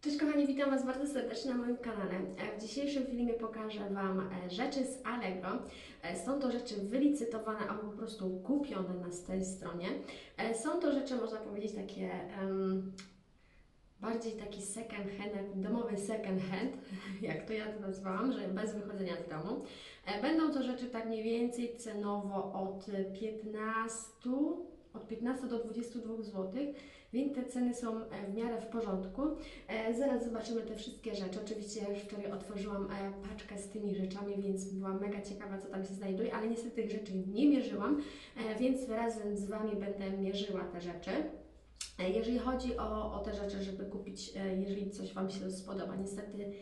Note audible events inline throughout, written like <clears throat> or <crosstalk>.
Cześć kochani, witam Was bardzo serdecznie na moim kanale. E, W dzisiejszym filmie pokażę Wam e, rzeczy z Allegro. E, Są to rzeczy wylicytowane albo po prostu kupione na tej stronie. Są to rzeczy, można powiedzieć, takie em, bardziej taki second hand, domowy second hand, <laughs> jak to ja to nazwałam, że bez wychodzenia z domu. Będą to rzeczy tak mniej więcej cenowo od 15, od 15 do 22 zł. Więc te ceny są e, w miarę w porządku. E, Zaraz zobaczymy te wszystkie rzeczy. Oczywiście ja już wczoraj otworzyłam e, paczkę z tymi rzeczami, więc byłam mega ciekawa, co tam się znajduje, ale niestety tych rzeczy nie mierzyłam, więc razem z Wami będę mierzyła te rzeczy. Jeżeli chodzi o, o te rzeczy, żeby kupić, jeżeli coś Wam się spodoba, niestety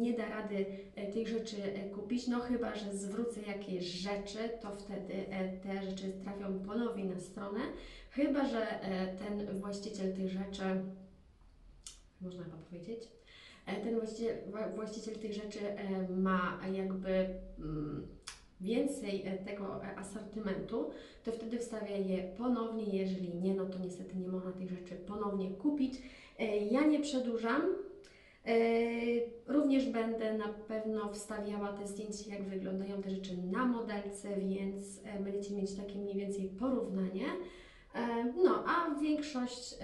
nie da rady e, tych rzeczy e, kupić, no chyba, że zwrócę jakieś rzeczy, to wtedy e, te rzeczy trafią ponownie na stronę, chyba, że e, ten właściciel tych rzeczy, można chyba powiedzieć, e, ten właściciel, właściciel tych rzeczy e, ma jakby mm, więcej e, tego e, asortymentu, to wtedy wstawia je ponownie, jeżeli nie, no to niestety nie można tych rzeczy ponownie kupić. E, Ja nie przedłużam. E, Również będę na pewno wstawiała te zdjęcia, jak wyglądają te rzeczy na modelce, więc e, będziecie mieć takie mniej więcej porównanie. E, No, a większość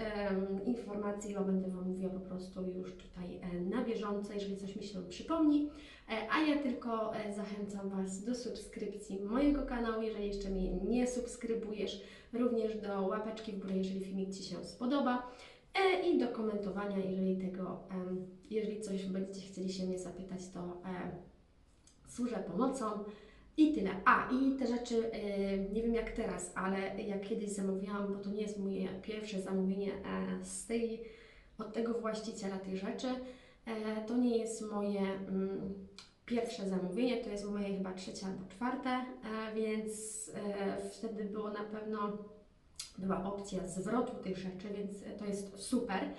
informacji Wam będę Wam mówiła po prostu już tutaj na bieżąco, jeżeli coś mi się przypomni. A ja tylko zachęcam Was do subskrypcji mojego kanału, jeżeli jeszcze mnie nie subskrybujesz, również do łapeczki w górę, jeżeli filmik Ci się spodoba i do komentowania, jeżeli tego, jeżeli coś będziecie chcieli się mnie zapytać, to e, służę pomocą. I tyle. A, i te rzeczy, e, nie wiem jak teraz, ale jak kiedyś zamawiałam, bo to nie jest moje pierwsze zamówienie e, z tej, od tego właściciela tych rzeczy, e, to nie jest moje mm, pierwsze zamówienie, to jest moje chyba trzecie albo czwarte, e, więc e, wtedy było na pewno była opcja zwrotu tych rzeczy, więc to jest super,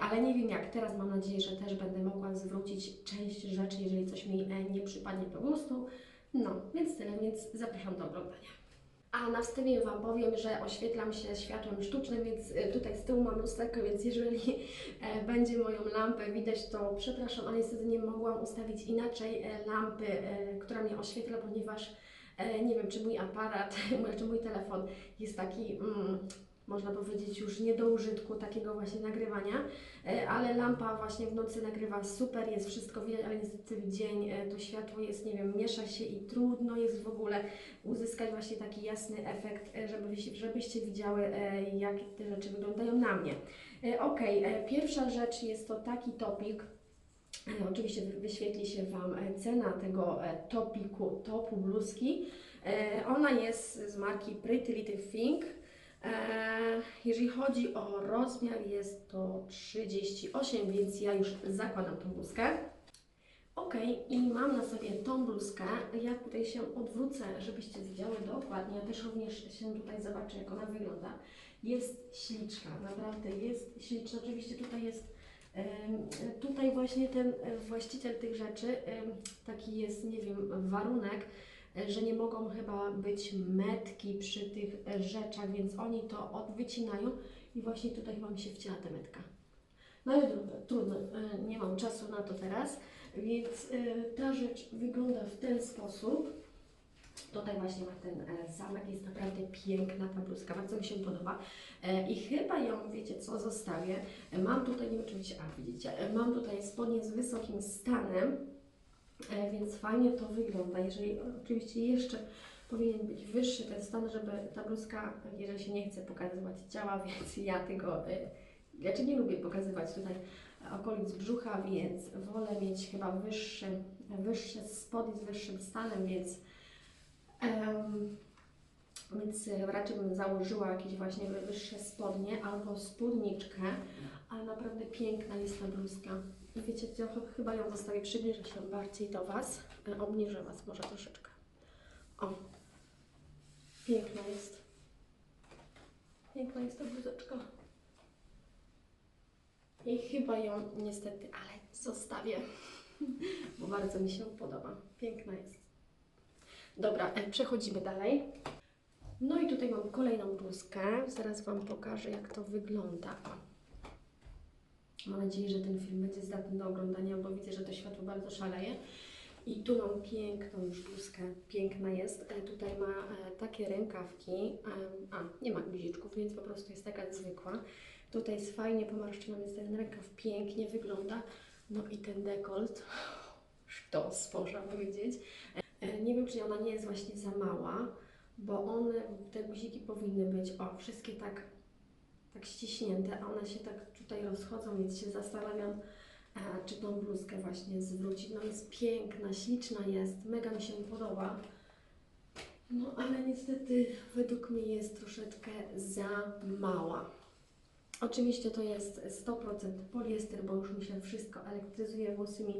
ale nie wiem jak teraz, mam nadzieję, że też będę mogła zwrócić część rzeczy, jeżeli coś mi e, nie przypadnie do gustu. No, więc tyle, więc zapraszam do oglądania. A na wstępie Wam powiem, że oświetlam się światłem sztucznym, więc e, tutaj z tyłu mam lusterko, więc jeżeli e, będzie moją lampę widać, to przepraszam, ale niestety nie mogłam ustawić inaczej lampy, która mnie oświetla, ponieważ nie wiem, czy mój aparat, <laughs> czy mój telefon jest taki, mm, można powiedzieć, już nie do użytku takiego właśnie nagrywania, e, ale lampa właśnie w nocy nagrywa super, jest wszystko widać, ale niestety w dzień e, to światło jest, nie wiem, miesza się i trudno jest w ogóle uzyskać właśnie taki jasny efekt, e, żeby, żebyście widziały, e, jak te rzeczy wyglądają na mnie. E, Ok, pierwsza rzecz jest to taki topik. Oczywiście wy- wyświetli się Wam e, cena tego e, topiku, topu bluzki. E, Ona jest z marki Pretty Little Thing. Jeżeli chodzi o rozmiar, jest to 38, więc ja już zakładam tą bluzkę. Ok, i mam na sobie tą bluzkę. Ja tutaj się odwrócę, żebyście widziały dokładnie. Ja też również się tutaj zobaczę, jak ona wygląda. Jest śliczna, naprawdę jest śliczna. Oczywiście tutaj jest Tutaj właśnie ten e, właściciel tych rzeczy, taki jest, nie wiem, warunek, e, że nie mogą chyba być metki przy tych e, rzeczach, więc oni to odwycinają i właśnie tutaj chyba mi się wcięła ta metka. No ale trudno, nie mam czasu na to teraz, więc ta rzecz wygląda w ten sposób. Tutaj właśnie ma ten e, zamek, jest naprawdę piękna ta bluzka, bardzo mi się podoba. E, I chyba ją, wiecie co, zostawię. E, Mam tutaj, nie wiem czy widzicie, a widzicie, mam tutaj spodnie z wysokim stanem, więc fajnie to wygląda. Jeżeli oczywiście jeszcze powinien być wyższy ten stan, żeby ta bluzka, jeżeli się nie chce pokazywać ciała, <laughs> więc ja tego, znaczy nie lubię pokazywać tutaj okolic brzucha, więc wolę mieć chyba wyższy, wyższe spodnie z wyższym stanem, więc więc raczej bym założyła jakieś właśnie wyższe spodnie albo spódniczkę, ale naprawdę piękna jest ta bluzka. I wiecie co, ch- chyba ją zostawię, przybliżę się bardziej do Was, e, obniżę Was może troszeczkę. O, piękna jest. Piękna jest ta bluzeczka. I chyba ją niestety, ale zostawię, <laughs> bo bardzo mi się podoba. Piękna jest. Dobra, e, przechodzimy dalej. No i tutaj mam kolejną bluzkę. Zaraz Wam pokażę, jak to wygląda. Mam nadzieję, że ten film będzie zdatny do oglądania, bo widzę, że to światło bardzo szaleje. I tu mam piękną już bluzkę, piękna jest. E, Tutaj ma e, takie rękawki, a nie ma guziczków, więc po prostu jest taka zwykła. Tutaj jest fajnie pomarszczona, więc ten rękaw pięknie wygląda. No i ten dekolt, sztos można powiedzieć. E, Nie wiem, czy ona nie jest właśnie za mała, bo one, te guziki powinny być, o, wszystkie tak, tak ściśnięte, a one się tak tutaj rozchodzą, więc się zastanawiam, e, czy tą bluzkę właśnie zwrócić. No jest piękna, śliczna jest, mega mi się podoba. No ale niestety według mnie jest troszeczkę za mała. Oczywiście to jest 100% poliester, bo już mi się wszystko elektryzuje, włosy mi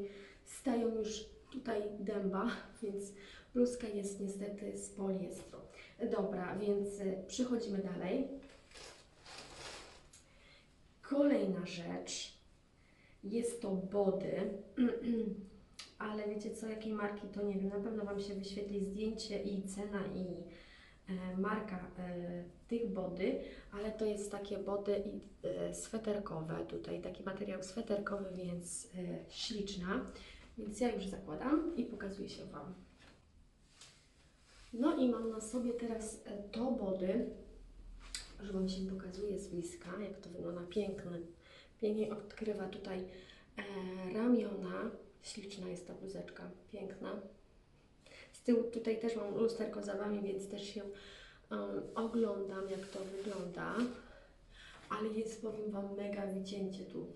stają już tutaj dęba, <laughs> więc bluzka jest niestety z poliestru. Dobra, więc y, przechodzimy dalej. Kolejna rzecz jest to body, <clears throat> ale wiecie co, jakiej marki to nie wiem. Na pewno Wam się wyświetli zdjęcie i cena i e, marka e, tych body, ale to jest takie body e, sweterkowe tutaj, taki materiał sweterkowy, więc śliczna. Więc ja już zakładam i pokazuję się Wam. No i mam na sobie teraz e, to body, że Wam się pokazuje z bliska, jak to wygląda piękne. Pięknie odkrywa tutaj e, ramiona. Śliczna jest ta bluzeczka, piękna. Z tyłu tutaj też mam lusterko za Wami, więc też się um, oglądam, jak to wygląda. Ale jest, powiem Wam, mega wycięcie tu.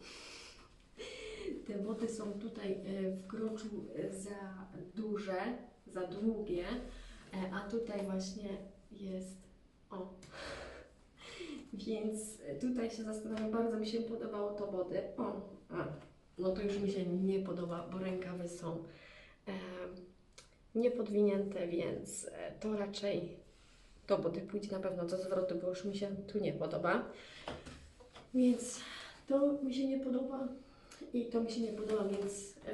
Te wody są tutaj e, w groczu e, za duże, za długie, e, a tutaj właśnie jest o. Więc tutaj się zastanawiam, bardzo mi się podobało to body. O, a, no to już mi się nie podoba, bo rękawy są e, niepodwinięte, więc to raczej to body pójdzie na pewno do zwrotu, bo już mi się tu nie podoba. Więc to mi się nie podoba i to mi się nie podoba, więc e,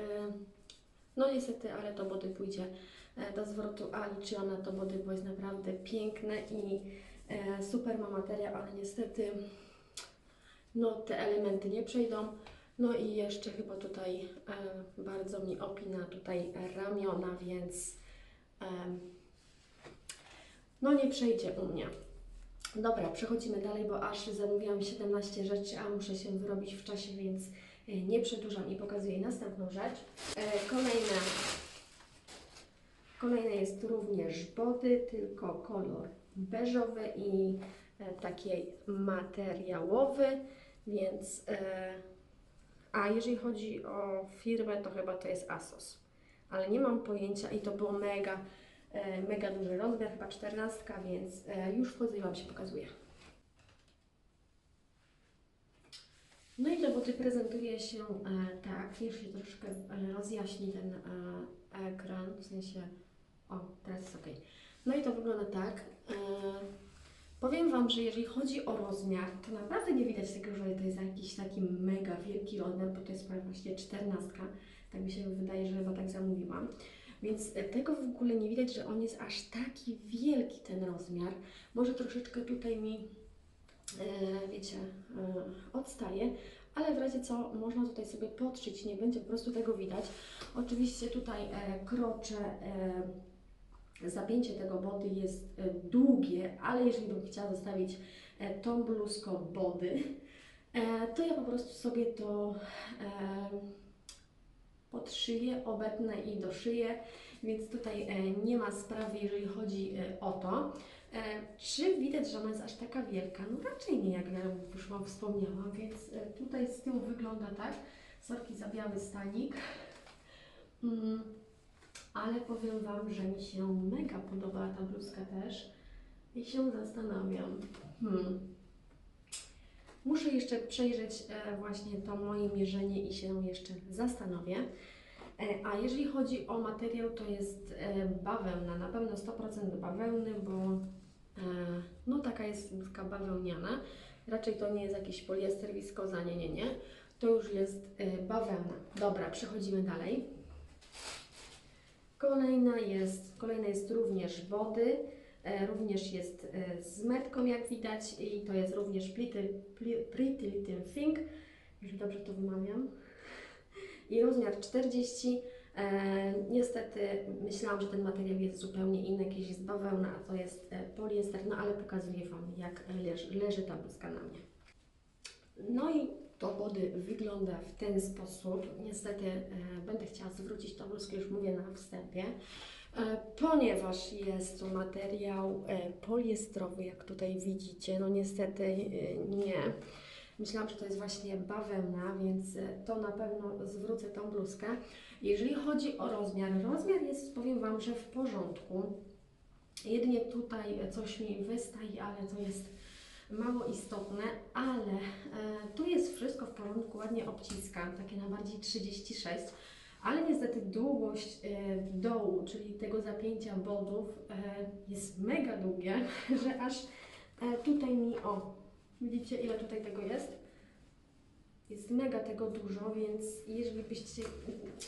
no niestety, ale to body pójdzie e, do zwrotu, a liczyłam na to body, bo jest naprawdę piękne i e, super ma materiał, ale niestety no te elementy nie przejdą. No i jeszcze chyba tutaj bardzo mi opina tutaj ramiona, więc no nie przejdzie u mnie. Dobra, przechodzimy dalej, bo aż zamówiłam 17 rzeczy, a muszę się wyrobić w czasie, więc nie przedłużam i pokazuję następną rzecz. E, kolejne, kolejne jest również body, tylko kolor beżowy i e, taki materiałowy, więc e, a jeżeli chodzi o firmę, to chyba to jest Asos, ale nie mam pojęcia i to było mega, mega duży rozmiar, chyba 14, więc już wchodzę i Wam się pokazuje. No i te buty prezentuje się e, tak, już się troszkę e, rozjaśni ten e, ekran, w sensie, o, teraz jest ok. No i to wygląda tak. Powiem Wam, że jeżeli chodzi o rozmiar, to naprawdę nie widać tego, że to jest jakiś taki mega wielki rozmiar, bo to jest prawie właśnie 14, tak mi się wydaje, że chyba tak zamówiłam. Więc tego w ogóle nie widać, że on jest aż taki wielki ten rozmiar. Może troszeczkę tutaj mi wiecie, e, odstaje, ale w razie co można tutaj sobie podszyć, nie będzie po prostu tego widać. Oczywiście tutaj e, krocze, e, zapięcie tego body jest e, długie, ale jeżeli bym chciała zostawić e, tą bluzką body, e, to ja po prostu sobie to e, podszyję, obetnę i doszyję, więc tutaj e, nie ma sprawy, jeżeli chodzi e, o to. E, Czy widać, że ona jest aż taka wielka? No raczej nie, jak ja już Wam wspomniałam, więc e, tutaj z tyłu wygląda tak. Sorki za biały stanik. Mm, ale powiem Wam, że mi się mega podoba ta bluzka też i się zastanawiam. Hmm. Muszę jeszcze przejrzeć e, właśnie to moje mierzenie i się jeszcze zastanowię. A jeżeli chodzi o materiał, to jest bawełna, na pewno 100% bawełny, bo no taka jest bluzka bawełniana. Raczej to nie jest jakiś poliester, wiskoza, nie, nie, nie. To już jest e, bawełna. Dobra, przechodzimy dalej. Kolejna jest, kolejna jest również wody, e, również jest e, z metką jak widać i to jest również Pretty, Pretty Little Thing jeżeli dobrze to wymawiam. I rozmiar 40. E, niestety myślałam, że ten materiał jest zupełnie inny, jakiś jest bawełna, a to jest e, poliester, no ale pokazuję Wam, jak leży, leży ta bluzka na mnie. No i to body wygląda w ten sposób. Niestety e, będę chciała zwrócić tą bluzkę, już mówię na wstępie, ponieważ jest to materiał poliestrowy, jak tutaj widzicie. No niestety nie. Myślałam, że to jest właśnie bawełna, więc e, to na pewno zwrócę tą bluzkę. Jeżeli chodzi o rozmiar, rozmiar jest, powiem Wam, że w porządku. Jedynie tutaj coś mi wystaje, ale to jest mało istotne, ale e, tu jest wszystko w porządku, ładnie obciska, takie najbardziej 36, ale niestety długość e, dołu, czyli tego zapięcia bodów e, jest mega długie, <laughs> że aż e, tutaj mi, o, widzicie ile tutaj tego jest? Jest mega tego dużo, więc jeżeli byście,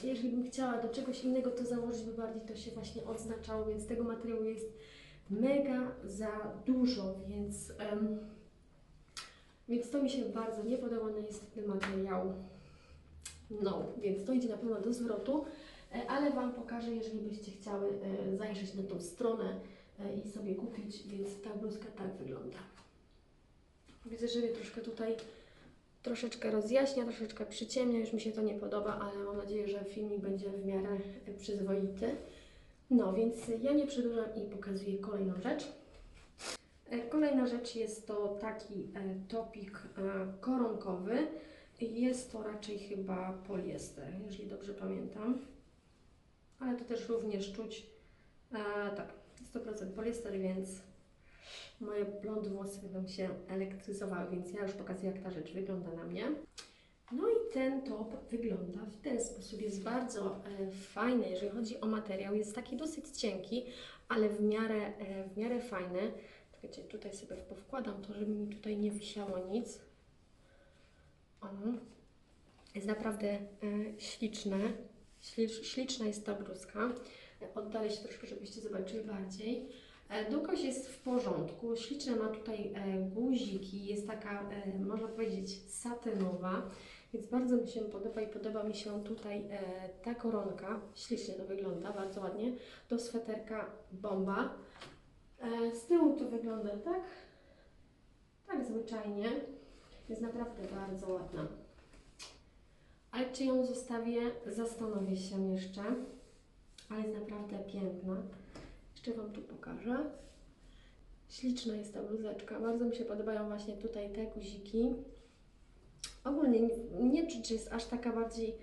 jeżeli bym chciała do czegoś innego to założyć, by bardziej to się właśnie odznaczało, więc tego materiału jest mega za dużo, więc, em, więc to mi się bardzo nie podoba, no niestety materiał no, więc to idzie na pewno do zwrotu, e, ale Wam pokażę, jeżeli byście chciały e, zajrzeć na tą stronę e, i sobie kupić, więc ta bluzka tak wygląda. Widzę, że mnie troszkę tutaj troszeczkę rozjaśnia, troszeczkę przyciemnia, już mi się to nie podoba, ale mam nadzieję, że filmik będzie w miarę e, przyzwoity. No, więc ja nie przedłużam i pokazuję kolejną rzecz. E, Kolejna rzecz jest to taki e, topik koronkowy. Jest to raczej chyba poliester, jeżeli dobrze pamiętam. Ale to też również czuć, tak, 100% poliester, więc moje blond włosy będą się elektryzowały, więc ja już pokazuję, jak ta rzecz wygląda na mnie. No i ten top wygląda w ten sposób. Jest bardzo e, fajny, jeżeli chodzi o materiał. Jest taki dosyć cienki, ale w miarę, e, w miarę fajny. Czekajcie, tutaj sobie powkładam to, żeby mi tutaj nie wisiało nic. O. Jest naprawdę e, śliczne. Ślicz, śliczna jest ta bluzka. Oddalę się troszkę, żebyście zobaczyli bardziej. Długość jest w porządku. Śliczne ma tutaj e, guziki. Jest taka, e, można powiedzieć, satynowa. Więc bardzo mi się podoba i podoba mi się tutaj e, ta koronka. Ślicznie to wygląda, bardzo ładnie. Do sweterka bomba. Z tyłu to wygląda tak, tak zwyczajnie. Jest naprawdę bardzo ładna. Ale czy ją zostawię? Zastanowię się jeszcze. Ale jest naprawdę piękna. Jeszcze Wam tu pokażę. Śliczna jest ta bluzeczka. Bardzo mi się podobają właśnie tutaj te guziki. Ogólnie nie, czuć, że jest aż taka bardziej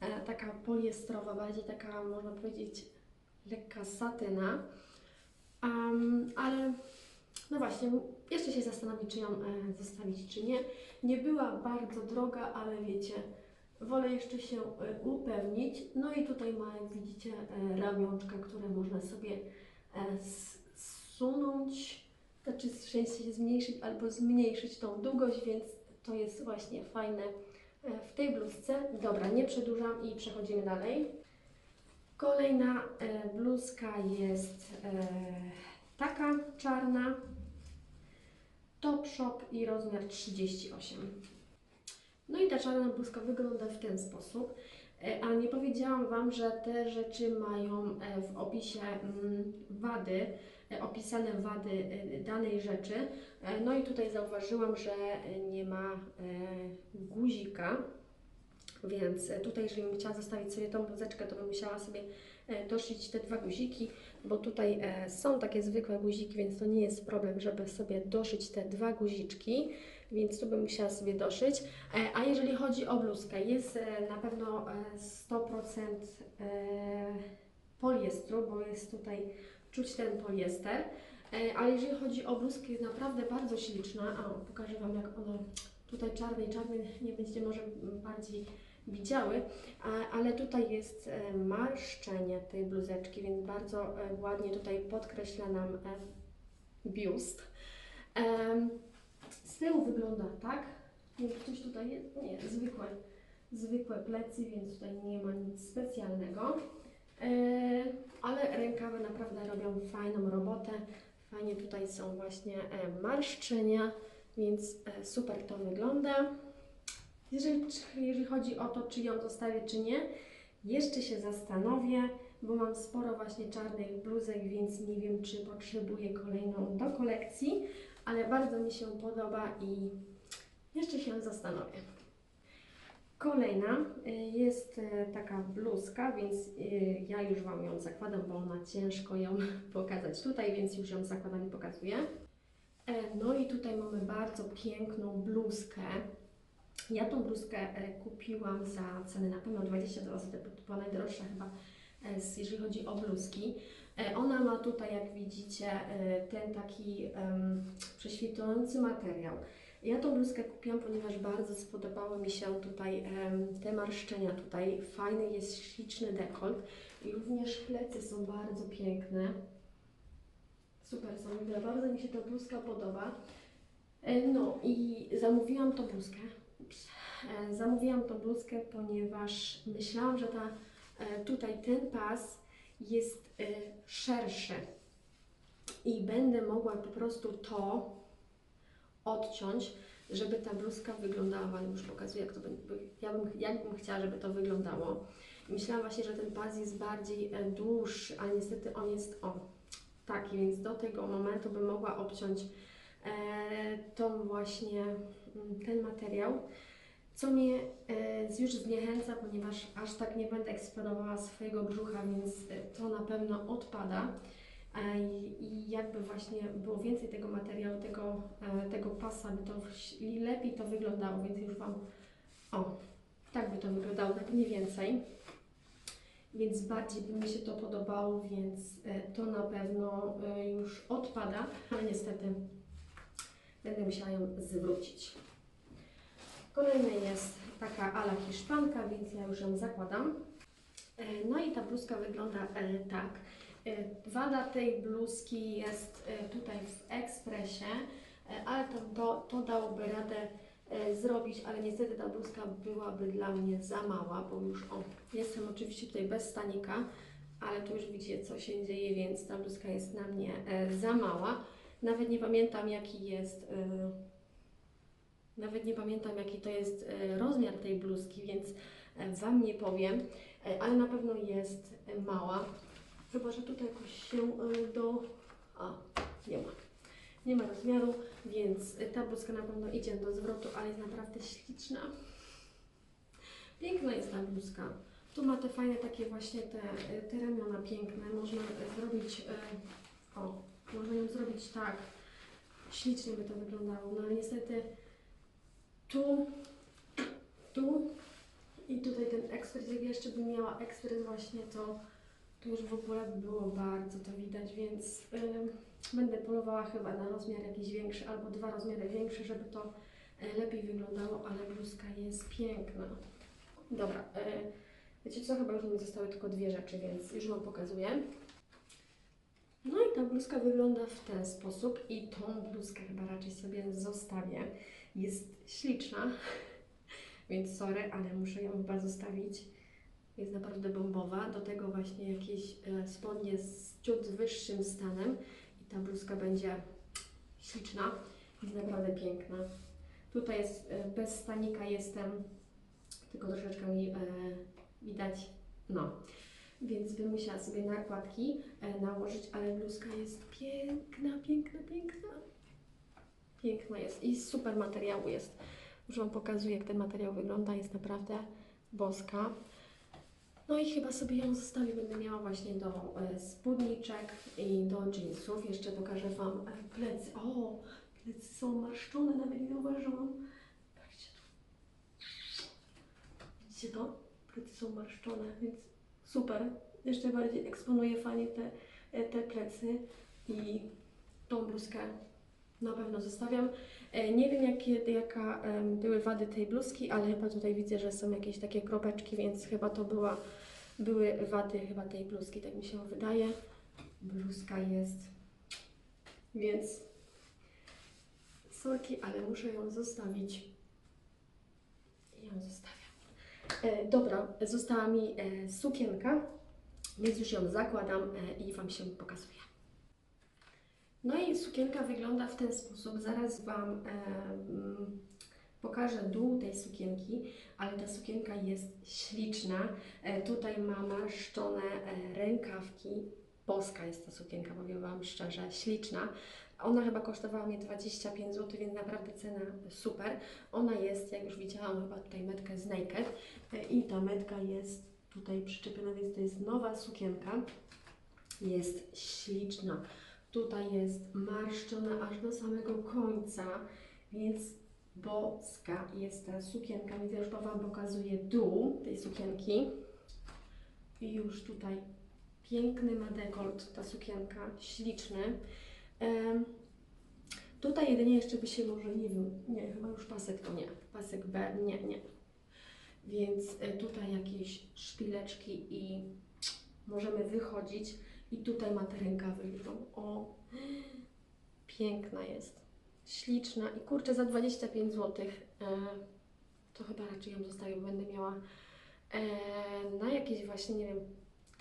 e, taka poliestrowa, bardziej taka można powiedzieć lekka satyna. Am, ale no właśnie, jeszcze się zastanowię, czy ją e, zostawić, czy nie. Nie była bardzo droga, ale wiecie, wolę jeszcze się e, upewnić. No i tutaj ma, jak widzicie, e, ramionczka, które można sobie zsunąć, znaczy w sensie zmniejszyć albo zmniejszyć tą długość, więc to jest właśnie fajne e, w tej bluzce. Dobra, nie przedłużam i przechodzimy dalej. Kolejna e, bluzka jest e, taka czarna, top shop i rozmiar 38. No i ta czarna bluzka wygląda w ten sposób, e, ale nie powiedziałam Wam, że te rzeczy mają e, w opisie mm, wady, e, opisane wady danej rzeczy. No i tutaj zauważyłam, że nie ma guzika, więc tutaj, jeżeli bym chciała zostawić sobie tą bluzeczkę, to bym musiała sobie doszyć te dwa guziki, bo tutaj e, są takie zwykłe guziki, więc to nie jest problem, żeby sobie doszyć te dwa guziczki, więc tu bym musiała sobie doszyć. E, A jeżeli chodzi o bluzkę, jest e, na pewno e, 100% e, poliestru, bo jest tutaj czuć ten poliester. Ale jeżeli chodzi o bluzkę, jest naprawdę bardzo śliczna. A, pokażę Wam, jak ona tutaj czarnej, czarnej nie będziecie może bardziej widziały, ale tutaj jest e, marszczenie tej bluzeczki, więc bardzo e, ładnie tutaj podkreśla nam e, biust. Z tyłu wygląda tak. Czy coś tutaj jest. Nie, zwykłe, zwykłe plecy, więc tutaj nie ma nic specjalnego. Ale rękawy naprawdę robią fajną robotę. Fajnie tutaj są właśnie marszczenia, więc super to wygląda. Jeżeli, jeżeli chodzi o to, czy ją zostawię, czy nie, jeszcze się zastanowię, bo mam sporo właśnie czarnych bluzek, więc nie wiem, czy potrzebuję kolejną do kolekcji, ale bardzo mi się podoba i jeszcze się zastanowię. Kolejna y, jest y, taka bluzka, więc y, ja już Wam ją zakładam, bo ona ciężko ją <laughs> pokazać tutaj, więc już ją zakładam i pokazuję. E, No i tutaj mamy bardzo piękną bluzkę. Ja tą bluzkę e, kupiłam za cenę na pewno 20 zł, to była najdroższa chyba, e, jeżeli chodzi o bluzki. E, Ona ma tutaj, jak widzicie, ten taki em, prześwitujący materiał. Ja tą bluzkę kupiłam, ponieważ bardzo spodobały mi się tutaj em, te marszczenia tutaj. Fajny jest śliczny dekolt i również plecy są bardzo piękne. Super są, bardzo mi się ta bluzka podoba. No i zamówiłam tą bluzkę. E, Zamówiłam tą bluzkę, ponieważ myślałam, że ta, e, tutaj ten pas jest e, szerszy i będę mogła po prostu to odciąć, żeby ta bluzka wyglądała, już pokazuję, jak to będzie, ja bym, jak bym chciała, żeby to wyglądało. Myślałam właśnie, że ten pas jest bardziej dłuższy, ale niestety on jest, o, taki, więc do tego momentu bym mogła obciąć e, tą właśnie, mm, ten materiał, co mnie e, już zniechęca, ponieważ aż tak nie będę eksplorowała swojego brzucha, więc e, to na pewno odpada. E, I, jakby właśnie było więcej tego materiału, tego, tego pasa, by to lepiej to wyglądało, więc już Wam, o, tak by to wyglądało, tak mniej więcej. Więc bardziej by mi się to podobało, więc to na pewno już odpada, ale niestety będę musiała ją zwrócić. Kolejna jest taka ala hiszpanka, więc ja już ją zakładam. E, No i ta bluzka wygląda e, tak. E, Wada tej bluzki jest tutaj w ekspresie, ale to, to, to dałoby radę zrobić, ale niestety ta bluzka byłaby dla mnie za mała, bo już o, jestem oczywiście tutaj bez stanika, ale tu już widzicie co się dzieje, więc ta bluzka jest na mnie za mała. Nawet nie pamiętam jaki jest, nawet nie pamiętam jaki to jest e, rozmiar tej bluzki, więc e, Wam nie powiem, e, ale na pewno jest mała. Chyba, że tutaj jakoś się do... A, nie ma. Nie ma rozmiaru, więc ta bluzka na pewno idzie do zwrotu, ale jest naprawdę śliczna. Piękna jest ta bluzka. Tu ma te fajne takie właśnie te, te ramiona piękne. Można zrobić... O, można ją zrobić tak. Ślicznie by to wyglądało, no ale niestety tu, tu i tutaj ten ekspres, jak jeszcze bym miała ekspres właśnie, to, to już w ogóle by było bardzo to widać, więc będę polowała chyba na rozmiar jakiś większy albo dwa rozmiary większe, żeby to e, lepiej wyglądało, ale bluzka jest piękna. Dobra, e, wiecie co, chyba już mi zostały tylko dwie rzeczy, więc już Wam pokazuję. No i ta bluzka wygląda w ten sposób i tą bluzkę chyba raczej sobie zostawię. Jest śliczna, <laughs> więc sorry, ale muszę ją chyba zostawić. Jest naprawdę bombowa. Do tego właśnie jakieś e, spodnie z ciut wyższym stanem i ta bluzka będzie śliczna. Jest naprawdę piękna. Tutaj jest e, bez stanika jestem, tylko troszeczkę mi e, widać, no. Więc bym musiała sobie nakładki e, nałożyć, ale bluzka jest piękna, piękna, piękna. Piękna jest i super materiału jest. Już Wam pokazuję, jak ten materiał wygląda. Jest naprawdę boska. No i chyba sobie ją zostawię. Będę miała właśnie do e, spódniczek i do jeansów. Jeszcze pokażę Wam e, plecy. O, plecy są marszczone, nawet nie zauważyłam. Patrzcie tu. Widzicie to? Plecy są marszczone, więc super. Jeszcze bardziej eksponuje fajnie te, e, te plecy i tą bluzkę na pewno zostawiam. E, Nie wiem, jakie, jaka były wady tej bluzki, ale chyba tutaj widzę, że są jakieś takie kropeczki, więc chyba to była, były wady chyba tej bluzki, tak mi się wydaje. Bluzka jest, więc sorki, ale muszę ją zostawić. I ją zostawiam. E, dobra, została mi e, sukienka, więc już ją zakładam e, i Wam się pokazuję. No i sukienka wygląda w ten sposób. Zaraz Wam e, Pokażę dół tej sukienki, ale ta sukienka jest śliczna. E, tutaj ma marszczone e, rękawki. Boska jest ta sukienka, powiem Wam szczerze, śliczna. Ona chyba kosztowała mnie 25 zł, więc naprawdę cena super. Ona jest, jak już widziałam, chyba tutaj metkę z Naked e, i ta metka jest tutaj przyczepiona, więc to jest nowa sukienka. Jest śliczna. Tutaj jest marszczona aż do samego końca, więc boska jest ta sukienka, więc ja już Wam pokazuję dół tej sukienki. I już tutaj piękny ma dekolt ta sukienka, śliczny. Em, tutaj jedynie jeszcze by się może, nie wiem, nie, chyba już pasek to nie, pasek B, nie, nie. Więc e, tutaj jakieś szpileczki i możemy wychodzić. I tutaj ma te rękawy. O, piękna jest, śliczna i kurczę za 25 zł. E, to chyba raczej ją zostawię, bo będę miała e, na jakieś właśnie, nie wiem,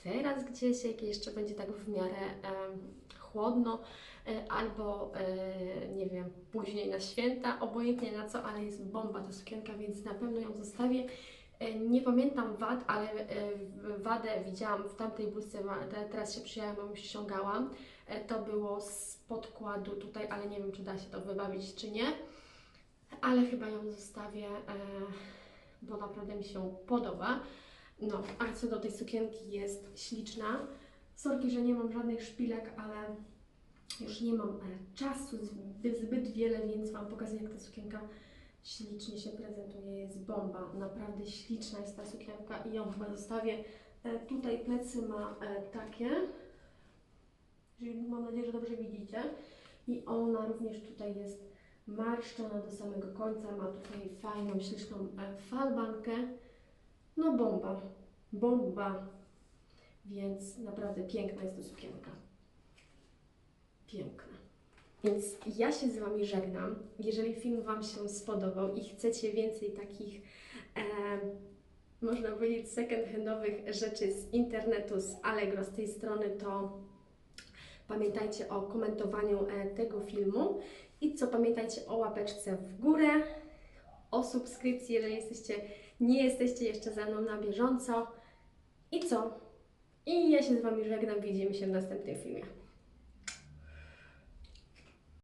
teraz gdzieś, jak jeszcze będzie tak w miarę em, chłodno, e, albo e, nie wiem, później na święta, obojętnie na co, ale jest bomba ta sukienka, więc na pewno ją zostawię. E, Nie pamiętam wad, ale e, wadę widziałam w tamtej bluzce, teraz się przyjęłam, ściągałam. E, To było z podkładu tutaj, ale nie wiem, czy da się to wybawić, czy nie. Ale chyba ją zostawię, bo naprawdę mi się podoba. No, a co do tej sukienki jest śliczna. Sorki, że nie mam żadnych szpilek, ale już nie mam czasu zbyt wiele, więc Wam pokazuję, jak ta sukienka ślicznie się prezentuje. Jest bomba, naprawdę śliczna jest ta sukienka i ją chyba zostawię. E, tutaj plecy ma e, takie, mam nadzieję, że dobrze widzicie. I ona również tutaj jest marszczona do samego końca, ma tutaj fajną, śliczną e, falbankę. No bomba, bomba, więc naprawdę piękna jest to sukienka. Piękna. Więc ja się z Wami żegnam. Jeżeli film Wam się spodobał i chcecie więcej takich, e, można powiedzieć, second-handowych rzeczy z internetu, z Allegro, z tej strony, to pamiętajcie o komentowaniu e, tego filmu. I co, pamiętajcie o łapeczce w górę, o subskrypcji, jeżeli jesteście, nie jesteście jeszcze ze mną na bieżąco. I co? I ja się z Wami żegnam, widzimy się w następnym filmie.